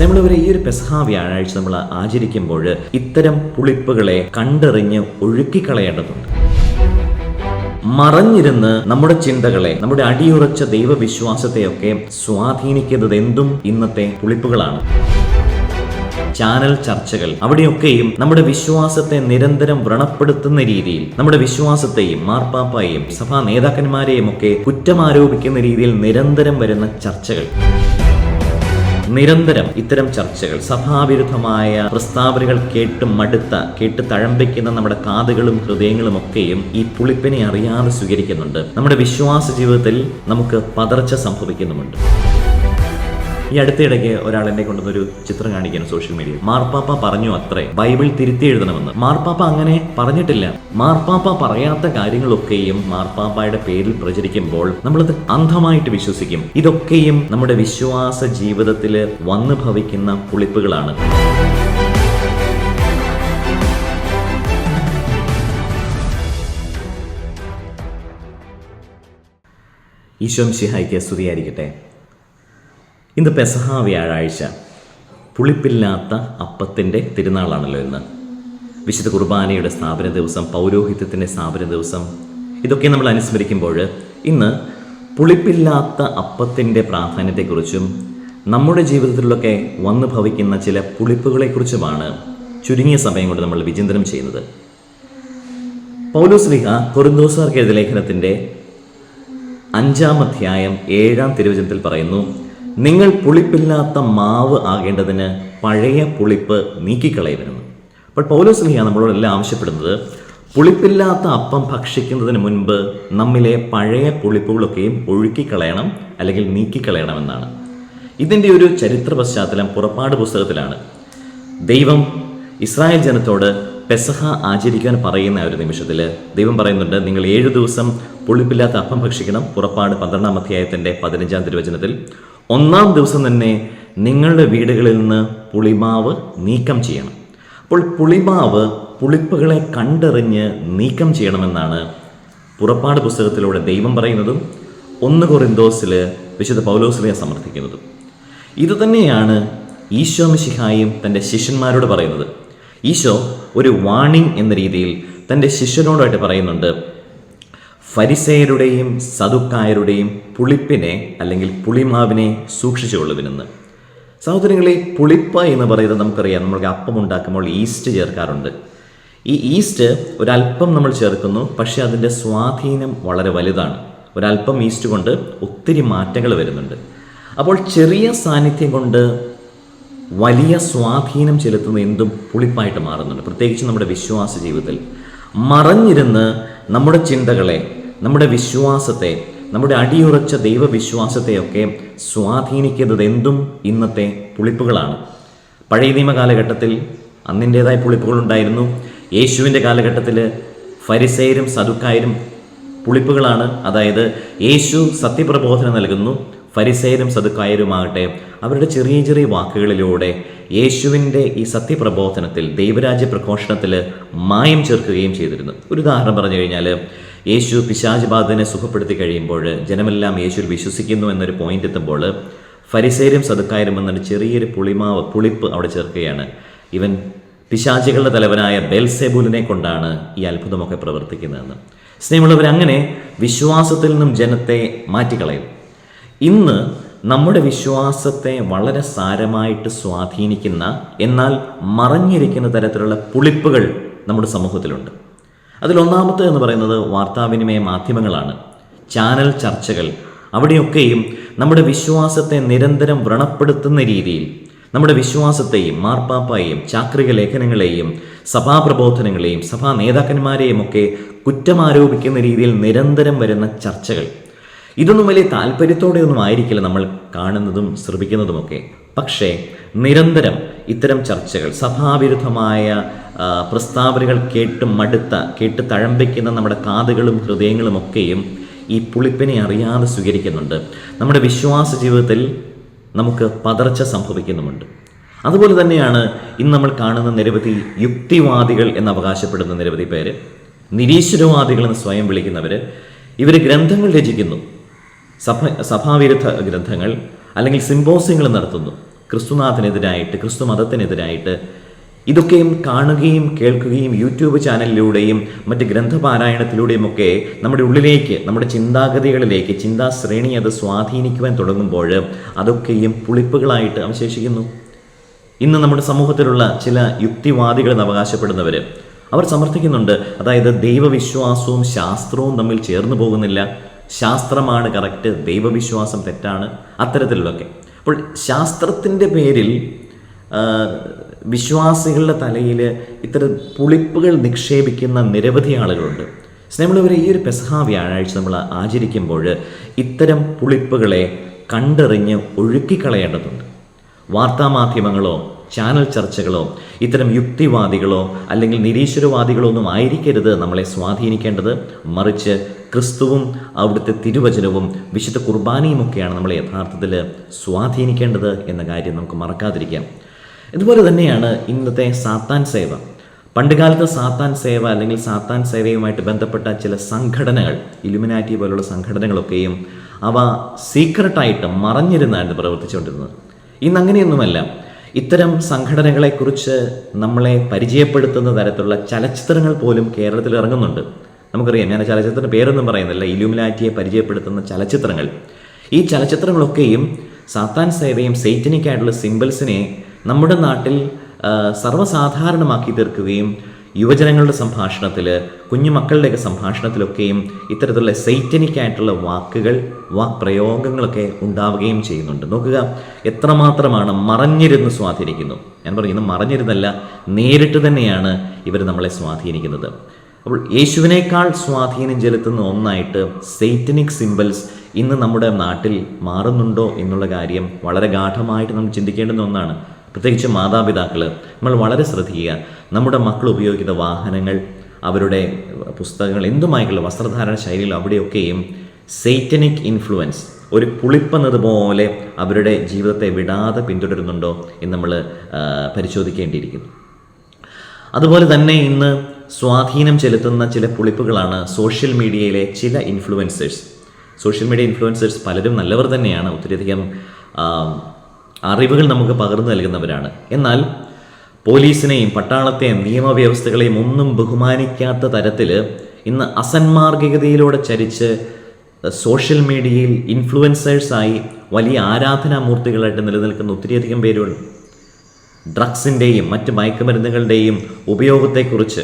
നമ്മളിവരെ ഈ ഒരു പെസഹ വ്യാഴാഴ്ച നമ്മൾ ആചരിക്കുമ്പോൾ ഇത്തരം പുളിപ്പുകളെ കണ്ടെറിഞ്ഞ് ഒഴുക്കിക്കളയേണ്ടതുണ്ട്. മറഞ്ഞിരുന്ന് നമ്മുടെ ചിന്തകളെ നമ്മുടെ അടിയുറച്ച ദൈവവിശ്വാസത്തെയൊക്കെ സ്വാധീനിക്കുന്നത് എന്തും ഇന്നത്തെ പുളിപ്പുകളാണ്. ചാനൽ ചർച്ചകൾ അവിടെയൊക്കെയും നമ്മുടെ വിശ്വാസത്തെ നിരന്തരം വ്രണപ്പെടുത്തുന്ന രീതിയിൽ നമ്മുടെ വിശ്വാസത്തെയും മാർപ്പാപ്പായെയും സഭാ നേതാക്കന്മാരെയും ഒക്കെ കുറ്റമാരോപിക്കുന്ന രീതിയിൽ നിരന്തരം വരുന്ന ചർച്ചകൾ. നിരന്തരം ഇത്തരം ചർച്ചകൾ സഭാവിരുദ്ധമായ പ്രസ്താവനകൾ കേട്ട് മടുത്ത കേട്ട് തഴമ്പിക്കുന്ന നമ്മുടെ കാതുകളും ഹൃദയങ്ങളും ഒക്കെയും ഈ പുളിപ്പിനെ അറിയാതെ സ്വീകരിക്കുന്നുണ്ട്. നമ്മുടെ വിശ്വാസ ജീവിതത്തിൽ നമുക്ക് പതർച്ച സംഭവിക്കുന്നുമുണ്ട്. ഈ അടുത്തിടയ്ക്ക് ഒരാൾ എന്നെ കൊണ്ടുവന്നൊരു ചിത്രം കാണിക്കാൻ സോഷ്യൽ മീഡിയ മാർപ്പാപ്പ പറഞ്ഞു അത്രേ. ബൈബിൾ തിരുത്തി എഴുതണമെന്ന്. മാർപ്പാപ്പ അങ്ങനെ പറഞ്ഞിട്ടില്ല. മാർപ്പാപ്പ പറയാത്ത കാര്യങ്ങളൊക്കെയും മാർപ്പാപ്പയുടെ പേരിൽ പ്രചരിക്കുമ്പോൾ നമ്മളത് അന്ധമായിട്ട് വിശ്വസിക്കും. ഇതൊക്കെയും നമ്മുടെ വിശ്വാസ ജീവിതത്തിൽ വന്നു ഭവിക്കുന്ന പുളിപ്പുകളാണ് ഈശോം ശിഹായിക്ക് സ്തുതിയായിരിക്കട്ടെ. ഇന്ന് പെസഹ വ്യാഴാഴ്ച. പുളിപ്പില്ലാത്ത അപ്പത്തിന്റെ തിരുനാളാണല്ലോ ഇന്ന്. വിശുദ്ധ കുർബാനയുടെ സ്ഥാപന ദിവസം പൗരോഹിത്യത്തിന്റെ സ്ഥാപന ദിവസം ഇതൊക്കെ നമ്മൾ അനുസ്മരിക്കുമ്പോൾ ഇന്ന് പുളിപ്പില്ലാത്ത അപ്പത്തിന്റെ പ്രാധാന്യത്തെക്കുറിച്ചും നമ്മുടെ ജീവിതത്തിലൊക്കെ വന്നു ഭവിക്കുന്ന ചില പുളിപ്പുകളെക്കുറിച്ചുമാണ് ചുരുങ്ങിയ സമയം കൊണ്ട് നമ്മൾ വിചിന്തനം ചെയ്യുന്നത്. പൗലോസ്ലിഹ ലിഹ കൊറിന്തോസാർക്ക് എഴുതിയ ലേഖനത്തിന്റെ അഞ്ചാം അധ്യായം ഏഴാം തിരുവചനത്തിൽ പറയുന്നു നിങ്ങൾ പുളിപ്പില്ലാത്ത മാവ് ആകേണ്ടതിന് പഴയ പുളിപ്പ് നീക്കിക്കളയരുതെന്ന് അപ്പോൾ പൗലോസ് ലിയ നമ്മളോടെല്ലാം ആവശ്യപ്പെടുന്നത് പുളിപ്പില്ലാത്ത അപ്പം ഭക്ഷിക്കുന്നതിന് മുൻപ് നമ്മിലെ പഴയ പുളിപ്പുകളൊക്കെയും ഒഴുക്കിക്കളയണം അല്ലെങ്കിൽ നീക്കിക്കളയണമെന്നാണ്. ഇതിന്റെ ഒരു ചരിത്ര പശ്ചാത്തലം പുറപ്പാട് പുസ്തകത്തിലാണ്. ദൈവം ഇസ്രായേൽ ജനത്തോട് പെസഹ ആചരിക്കാൻ പറയുന്ന ഒരു നിമിഷത്തിൽ ദൈവം പറയുന്നുണ്ട് നിങ്ങൾ ഏഴു ദിവസം പുളിപ്പില്ലാത്ത അപ്പം ഭക്ഷിക്കണം. പുറപ്പാട് പന്ത്രണ്ടാം അധ്യായത്തിന്റെ പതിനഞ്ചാം തിരുവചനത്തിൽ ഒന്നാം ദിവസം തന്നെ നിങ്ങളുടെ വീടുകളിൽ നിന്ന് പുളിമാവ് നീക്കം ചെയ്യണം. അപ്പോൾ പുളിമാവ് പുളിപ്പുകളെ കണ്ടറിഞ്ഞ് നീക്കം ചെയ്യണമെന്നാണ് പുറപ്പാട് പുസ്തകത്തിലൂടെ ദൈവം പറയുന്നതും ഒന്ന് കൊറിന്തോസിൽ വിശുദ്ധ പൗലോസിലെ സമർത്ഥിക്കുന്നതും. ഇതുതന്നെയാണ് ഈശോ മിശിഹായും തന്റെ ശിഷ്യന്മാരോട് പറയുന്നത്. ഈശോ ഒരു വാണിംഗ് എന്ന രീതിയിൽ തന്റെ ശിഷ്യനോടായിട്ട് പറയുന്നുണ്ട്. ഫരിസേയരുടെയും സതുക്കായരുടെയും പുളിപ്പിനെ അല്ലെങ്കിൽ പുളിമാവിനെ സൂക്ഷിച്ചുകൊള്ളുവിനെന്ന് സഹോദരങ്ങളെ പുളിപ്പ് എന്ന് പറയുന്നത് നമുക്കറിയാം. നമ്മൾക്ക് അപ്പം ഉണ്ടാക്കുമ്പോൾ ഈസ്റ്റ് ചേർക്കാറുണ്ട്. ഈ ഈസ്റ്റ് ഒരല്പം നമ്മൾ ചേർക്കുന്നു പക്ഷേ അതിന്റെ സ്വാധീനം വളരെ വലുതാണ്. ഒരല്പം ഈസ്റ്റ് കൊണ്ട് ഒത്തിരി മാറ്റങ്ങൾ വരുന്നുണ്ട്. അപ്പോൾ ചെറിയ സാന്നിധ്യം കൊണ്ട് വലിയ സ്വാധീനം ചെലുത്തുന്ന എന്തും പുളിപ്പായിട്ട് മാറുന്നുണ്ട്. പ്രത്യേകിച്ച് നമ്മുടെ വിശ്വാസ ജീവിതത്തിൽ. മറഞ്ഞിരുന്ന് നമ്മുടെ ചിന്തകളെ നമ്മുടെ വിശ്വാസത്തെ നമ്മുടെ അടിയുറച്ച ദൈവവിശ്വാസത്തെയൊക്കെ സ്വാധീനിക്കുന്നത് എന്തും ഇന്നത്തെ പുളിപ്പുകളാണ്. പഴയ നിയമ കാലഘട്ടത്തിൽ അന്നിന്റേതായ പുളിപ്പുകളുണ്ടായിരുന്നു. യേശുവിന്റെ കാലഘട്ടത്തിൽ ഫരിസേരും സതുക്കായരും പുളിപ്പുകളാണ്. അതായത് യേശു സത്യപ്രബോധനം നൽകുന്നു ഫരിസേരും സതുക്കായരുമാകട്ടെ അവരുടെ ചെറിയ ചെറിയ വാക്കുകളിലൂടെ യേശുവിന്റെ ഈ സത്യപ്രബോധനത്തിൽ ദൈവരാജ്യ പ്രഘോഷണത്തിൽ മായം ചേർക്കുകയും ചെയ്തിരുന്നു. ഒരു ഉദാഹരണം പറഞ്ഞു കഴിഞ്ഞാൽ യേശു പിശാചിബാധനെ സുഖപ്പെടുത്തി കഴിയുമ്പോൾ ജനമെല്ലാം യേശുവിൽ വിശ്വസിക്കുന്നു എന്നൊരു പോയിന്റ് എത്തുമ്പോൾ ഫരിസേരും സതുക്കാരും എന്നൊരു ചെറിയൊരു പുളിമാവ് പുളിപ്പ് അവിടെ ചേർക്കുകയാണ്. ഇവൻ പിശാചികളുടെ തലവനായ ബെൽസെബുലിനെ കൊണ്ടാണ് ഈ അത്ഭുതമൊക്കെ പ്രവർത്തിക്കുന്നതെന്ന്. സ്നേഹമുള്ളവർ അങ്ങനെ വിശ്വാസത്തിൽ നിന്നും ജനത്തെ മാറ്റിക്കളയും. ഇന്ന് നമ്മുടെ വിശ്വാസത്തെ വളരെ സാരമായിട്ട് സ്വാധീനിക്കുന്ന എന്നാൽ മറഞ്ഞിരിക്കുന്ന തരത്തിലുള്ള പുളിപ്പുകൾ നമ്മുടെ സമൂഹത്തിലുണ്ട്. അതിലൊന്നാമത്തെ എന്ന് പറയുന്നത് വാർത്താവിനിമയ മാധ്യമങ്ങളാണ്. ചാനൽ ചർച്ചകൾ അവിടെയൊക്കെയും നമ്മുടെ വിശ്വാസത്തെ നിരന്തരം വ്രണപ്പെടുത്തുന്ന രീതിയിൽ നമ്മുടെ വിശ്വാസത്തെയും മാർപ്പാപ്പായെയും ചാക്രിക ലേഖനങ്ങളെയും സഭാ പ്രബോധനങ്ങളെയും സഭാ നേതാക്കന്മാരെയും ഒക്കെ കുറ്റമാരോപിക്കുന്ന രീതിയിൽ നിരന്തരം വരുന്ന ചർച്ചകൾ. ഇതൊന്നും വലിയ താല്പര്യത്തോടെയൊന്നും ആയിരിക്കില്ല നമ്മൾ കാണുന്നതും ശ്രമിക്കുന്നതുമൊക്കെ. പക്ഷേ നിരന്തരം ഇത്തരം ചർച്ചകൾ സഭാവിരുദ്ധമായ പ്രസ്താവനകൾ കേട്ട് മടുത്ത കേട്ട് തഴമ്പിക്കുന്ന നമ്മുടെ കാതുകളും ഹൃദയങ്ങളും ഒക്കെയും ഈ പുളിപ്പിനെ അറിയാതെ സ്വീകരിക്കുന്നുണ്ട്. നമ്മുടെ വിശ്വാസ ജീവിതത്തിൽ നമുക്ക് പതർച്ച സംഭവിക്കുന്നുമുണ്ട്. അതുപോലെ തന്നെയാണ് ഇന്ന് നമ്മൾ കാണുന്ന നിരവധി യുക്തിവാദികൾ എന്ന് അവകാശപ്പെടുന്ന നിരവധി പേര് നിരീശ്വരവാദികൾ എന്ന് സ്വയം വിളിക്കുന്നവർ ഇവർ ഗ്രന്ഥങ്ങൾ രചിക്കുന്നു. സഭ സഭാവിരുദ്ധ ഗ്രന്ഥങ്ങൾ അല്ലെങ്കിൽ സിംബോസ്യങ്ങൾ നടത്തുന്നു. ക്രിസ്തുനാഥനെതിരായിട്ട് ക്രിസ്തു മതത്തിനെതിരായിട്ട് ഇതൊക്കെയും കാണുകയും കേൾക്കുകയും യൂട്യൂബ് ചാനലിലൂടെയും മറ്റ് ഗ്രന്ഥപാരായണത്തിലൂടെയും ഒക്കെ നമ്മുടെ ഉള്ളിലേക്ക് നമ്മുടെ ചിന്താഗതികളിലേക്ക് ചിന്താശ്രേണി അത് സ്വാധീനിക്കുവാൻ തുടങ്ങുമ്പോൾ അതൊക്കെയും പുളിപ്പുകളായിട്ട് അവശേഷിക്കുന്നു. ഇന്ന് നമ്മുടെ സമൂഹത്തിലുള്ള ചില യുക്തിവാദികളെന്ന് അവകാശപ്പെടുന്നവർ അവർ സമർത്ഥിക്കുന്നുണ്ട്. അതായത് ദൈവവിശ്വാസവും ശാസ്ത്രവും തമ്മിൽ ചേർന്നു പോകുന്നില്ല. ശാസ്ത്രമാണ് കറക്റ്റ് ദൈവവിശ്വാസം തെറ്റാണ് അത്തരത്തിലുള്ളതൊക്കെ. അപ്പോൾ ശാസ്ത്രത്തിന്റെ പേരിൽ വിശ്വാസികളുടെ തലയിൽ ഇത്തരം പുളിപ്പുകൾ നിക്ഷേപിക്കുന്ന നിരവധി ആളുകളുണ്ട്. സ്നേഹമുള്ളവരെ ഈ ഒരു പെസഹ വ്യാഴാഴ്ച നമ്മൾ ആചരിക്കുമ്പോൾ ഇത്തരം പുളിപ്പുകളെ കണ്ടെറിഞ്ഞ് ഒഴുക്കിക്കളയേണ്ടതുണ്ട്. വാർത്താമാധ്യമങ്ങളോ ചാനൽ ചർച്ചകളോ ഇത്തരം യുക്തിവാദികളോ അല്ലെങ്കിൽ നിരീശ്വരവാദികളോ ഒന്നും ആയിരിക്കരുത് നമ്മളെ സ്വാധീനിക്കേണ്ടത്. മറിച്ച് ക്രിസ്തുവും അവിടുത്തെ തിരുവചനവും വിശുദ്ധ കുർബാനയുമൊക്കെയാണ് നമ്മളെ യഥാർത്ഥത്തിൽ സ്വാധീനിക്കേണ്ടത് എന്ന കാര്യം നമുക്ക് മറക്കാതിരിക്കാം. ഇതുപോലെ തന്നെയാണ് ഇന്നത്തെ സാത്താൻ സേവ. പണ്ടുകാലത്ത് സാത്താൻ സേവ അല്ലെങ്കിൽ സാത്താൻ സേവയുമായിട്ട് ബന്ധപ്പെട്ട ചില സംഘടനകൾ ഇലുമിനാറ്റി പോലുള്ള സംഘടനകളൊക്കെയും അവ സീക്രട്ടായിട്ട് മറഞ്ഞിരുന്നാണ് പ്രവർത്തിച്ചുകൊണ്ടിരുന്നത്. ഇന്ന് അങ്ങനെയൊന്നുമല്ല. ഇത്തരം സംഘടനകളെക്കുറിച്ച് നമ്മളെ പരിചയപ്പെടുത്തുന്ന തരത്തിലുള്ള ചലച്ചിത്രങ്ങൾ പോലും കേരളത്തിൽ ഇറങ്ങുന്നുണ്ട്. നമുക്കറിയാം ഞാൻ ചലച്ചിത്രത്തിന്റെ പേരൊന്നും പറയുന്നില്ല. ഇലുമിനാറ്റിയെ പരിചയപ്പെടുത്തുന്ന ചലച്ചിത്രങ്ങൾ. ഈ ചലച്ചിത്രങ്ങളൊക്കെയും സാത്താൻ സേവയും സെയ്റ്റനിക്കായിട്ടുള്ള സിമ്പിൾസിനെ നമ്മുടെ നാട്ടിൽ സർവസാധാരണമാക്കി തീർക്കുകയും യുവജനങ്ങളുടെ സംഭാഷണത്തിൽ കുഞ്ഞുമക്കളുടെയൊക്കെ സംഭാഷണത്തിലൊക്കെയും ഇത്തരത്തിലുള്ള സൈറ്റനിക്കായിട്ടുള്ള വാക്കുകൾ വാക്പ്രയോഗങ്ങളൊക്കെ ഉണ്ടാവുകയും ചെയ്യുന്നുണ്ട്. നോക്കുക എത്രമാത്രമാണ് മറഞ്ഞിരുന്ന് സ്വാധീനിക്കുന്നു. ഞാൻ പറയുന്നത് മറഞ്ഞിരുന്നല്ല നേരിട്ട് തന്നെയാണ് ഇവർ നമ്മളെ സ്വാധീനിക്കുന്നത്. അപ്പോൾ യേശുവിനേക്കാൾ സ്വാധീനം ചെലുത്തുന്ന ഒന്നായിട്ട് സൈറ്റനിക് സിമ്പിൾസ് ഇന്ന് നമ്മുടെ നാട്ടിൽ മാറുന്നുണ്ടോ എന്നുള്ള കാര്യം വളരെ ഗാഠമായിട്ട് നമ്മൾ ചിന്തിക്കേണ്ടുന്ന ഒന്നാണ്. പ്രത്യേകിച്ച് മാതാപിതാക്കൾ നമ്മൾ വളരെ ശ്രദ്ധിക്കുക. നമ്മുടെ മക്കൾ ഉപയോഗിക്കുന്ന വാഹനങ്ങൾ അവരുടെ പുസ്തകങ്ങൾ എന്തുമായിട്ടുള്ള വസ്ത്രധാരണ ശൈലികൾ അവിടെയൊക്കെയും സെയ്റ്റനിക് ഇൻഫ്ലുവൻസ് ഒരു പുളിപ്പെന്നതുപോലെ അവരുടെ ജീവിതത്തെ വിടാതെ പിന്തുടരുന്നുണ്ടോ എന്ന് നമ്മൾ പരിശോധിക്കേണ്ടിയിരിക്കുന്നു. അതുപോലെ തന്നെ ഇന്ന് സ്വാധീനം ചെലുത്തുന്ന ചില പുളിപ്പുകളാണ് സോഷ്യൽ മീഡിയയിലെ ചില ഇൻഫ്ലുവൻസേഴ്സ് സോഷ്യൽ മീഡിയ ഇൻഫ്ലുവൻസേഴ്സ് പലരും നല്ലവർ തന്നെയാണ്. ഒത്തിരിയധികം അറിവുകൾ നമുക്ക് പകർന്നു നൽകുന്നവരാണ്. എന്നാൽ പോലീസിനെയും പട്ടാളത്തെയും നിയമവ്യവസ്ഥകളെയും ഒന്നും ബഹുമാനിക്കാത്ത തരത്തിൽ ഇന്ന് അസന്മാർഗികതയിലൂടെ ചരിച്ച് സോഷ്യൽ മീഡിയയിൽ ഇൻഫ്ലുവൻസേഴ്സായി വലിയ ആരാധനാമൂർത്തികളായിട്ട് നിലനിൽക്കുന്ന ഒത്തിരിയധികം പേരുണ്ട്. ഡ്രഗ്സിന്റെയും മറ്റ് മയക്കുമരുന്നുകളുടെയും ഉപയോഗത്തെക്കുറിച്ച്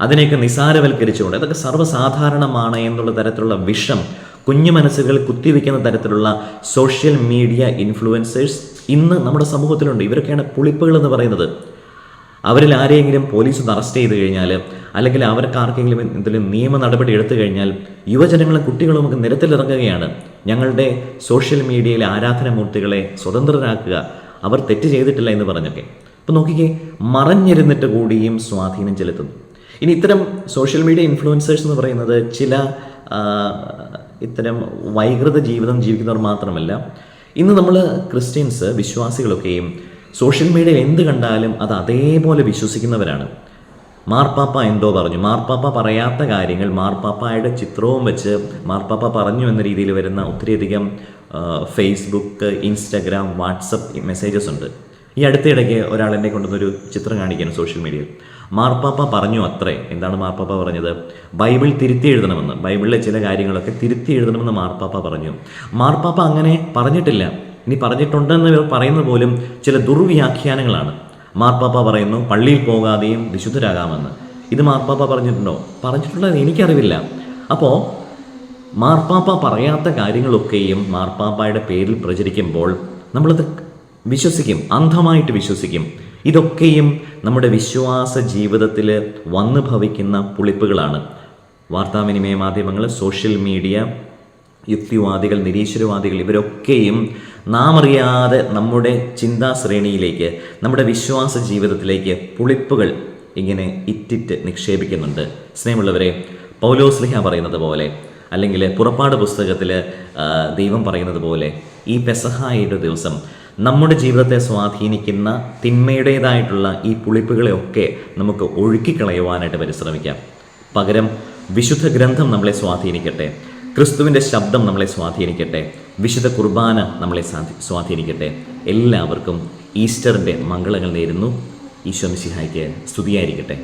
അതിനെയൊക്കെ നിസാരവൽക്കരിച്ചുകൊണ്ട് അതൊക്കെ സർവസാധാരണമാണ് എന്നുള്ള തരത്തിലുള്ള വിഷം കുഞ്ഞു മനസ്സുകൾ കുത്തിവെക്കുന്ന തരത്തിലുള്ള സോഷ്യൽ മീഡിയ ഇൻഫ്ലുവൻസേഴ്സ് ഇന്ന് നമ്മുടെ സമൂഹത്തിലുണ്ട്. ഇവരൊക്കെയാണ് പുളിപ്പുകൾ എന്ന് പറയുന്നത്. അവരിൽ ആരെയെങ്കിലും പോലീസ് അറസ്റ്റ് ചെയ്ത് കഴിഞ്ഞാൽ അല്ലെങ്കിൽ അവർക്ക് ആർക്കെങ്കിലും എന്തെങ്കിലും നിയമ നടപടി എടുത്തു കഴിഞ്ഞാൽ യുവജനങ്ങളും കുട്ടികളും ഒക്കെ നിരത്തിലിറങ്ങുകയാണ്. ഞങ്ങളുടെ സോഷ്യൽ മീഡിയയിലെ ആരാധനമൂർത്തികളെ സ്വതന്ത്രരാക്കുക അവർ തെറ്റ് ചെയ്തിട്ടില്ല എന്ന് പറഞ്ഞൊക്കെ. അപ്പോൾ നോക്കിക്കേ മറഞ്ഞിരുന്നിട്ട് കൂടിയും സ്വാധീനം ചെലുത്തുന്നു. ഇനി ഇത്തരം സോഷ്യൽ മീഡിയ ഇൻഫ്ലുവൻസേഴ്സ് എന്ന് പറയുന്നത് ചില ഇത്തരം വൈകൃത ജീവിതം ജീവിക്കുന്നവർ മാത്രമല്ല ഇന്ന് നമ്മൾ ക്രിസ്ത്യൻസ് വിശ്വാസികളൊക്കെയും സോഷ്യൽ മീഡിയയിൽ എന്ത് കണ്ടാലും അത് അതേപോലെ വിശ്വസിക്കുന്നവരാണ്. മാർപ്പാപ്പ എന്തോ പറഞ്ഞു. മാർപ്പാപ്പ പറയാത്ത കാര്യങ്ങൾ മാർപ്പാപ്പായുടെ ചിത്രവും വെച്ച് മാർപ്പാപ്പ പറഞ്ഞു എന്ന രീതിയിൽ വരുന്ന ഒത്തിരിയധികം ഫേസ്ബുക്ക് ഇൻസ്റ്റഗ്രാം വാട്സപ്പ് മെസ്സേജസ് ഉണ്ട്. ഈ അടുത്തിടയ്ക്ക് ഒരാൾ എന്നെ കൊണ്ടുവന്നൊരു ചിത്രം കാണിക്കുകയാണ് സോഷ്യൽ മീഡിയയിൽ. മാർപ്പാപ്പ പറഞ്ഞു അത്രേ. എന്താണ് മാർപ്പാപ്പ പറഞ്ഞത്? ബൈബിൾ തിരുത്തി എഴുതണമെന്ന്. ബൈബിളിലെ ചില കാര്യങ്ങളൊക്കെ തിരുത്തി എഴുതണമെന്ന് മാർപ്പാപ്പ പറഞ്ഞു. മാർപ്പാപ്പ അങ്ങനെ പറഞ്ഞിട്ടില്ല. ഇനി പറഞ്ഞിട്ടുണ്ടെന്ന് ഇവർ പോലും ചില ദുർവ്യാഖ്യാനങ്ങളാണ്. മാർപ്പാപ്പ പറയുന്നു പള്ളിയിൽ പോകാതെയും വിശുദ്ധരാകാമെന്ന്. ഇത് മാർപ്പാപ്പ പറഞ്ഞിട്ടുണ്ടോ? പറഞ്ഞിട്ടുള്ളത് എനിക്കറിവില്ല. അപ്പോൾ മാർപ്പാപ്പ പറയാത്ത കാര്യങ്ങളൊക്കെയും മാർപ്പാപ്പയുടെ പേരിൽ പ്രചരിക്കുമ്പോൾ നമ്മളത് വിശ്വസിക്കും. അന്ധമായിട്ട് വിശ്വസിക്കും. ഇതൊക്കെയും നമ്മുടെ വിശ്വാസ ജീവിതത്തിൽ വന്നു ഭവിക്കുന്ന പുളിപ്പുകളാണ്. വാർത്താവിനിമയ മാധ്യമങ്ങൾ സോഷ്യൽ മീഡിയ യുക്തിവാദികൾ നിരീശ്വരവാദികൾ ഇവരൊക്കെയും നാം അറിയാതെ നമ്മുടെ ചിന്താശ്രേണിയിലേക്ക് നമ്മുടെ വിശ്വാസ ജീവിതത്തിലേക്ക് പുളിപ്പുകൾ ഇങ്ങനെ ഇറ്റിറ്റ് നിക്ഷേപിക്കുന്നുണ്ട്. സ്നേഹമുള്ളവരെ പൗലോസ്ലിഹ പറയുന്നത് പോലെ അല്ലെങ്കിൽ പുറപ്പാട് പുസ്തകത്തിൽ ദൈവം പറയുന്നത് പോലെ ഈ പെസഹായുടെ ദിവസം നമ്മുടെ ജീവിതത്തെ സ്വാധീനിക്കുന്ന തിന്മയുടേതായിട്ടുള്ള ഈ പുളിപ്പുകളെയൊക്കെ നമുക്ക് ഒഴുക്കിക്കളയുവാനായിട്ട് പരിശ്രമിക്കാം. പകരം വിശുദ്ധ ഗ്രന്ഥം നമ്മളെ സ്വാധീനിക്കട്ടെ. ക്രിസ്തുവിന്റെ ശബ്ദം നമ്മളെ സ്വാധീനിക്കട്ടെ. വിശുദ്ധ കുർബാന നമ്മളെ സ്വാധീനിക്കട്ടെ. എല്ലാവർക്കും ഈസ്റ്ററിന്റെ മംഗളങ്ങൾ നേരുന്നു. ഈശോ മിശിഹായ്ക്ക് സ്തുതിയായിരിക്കട്ടെ.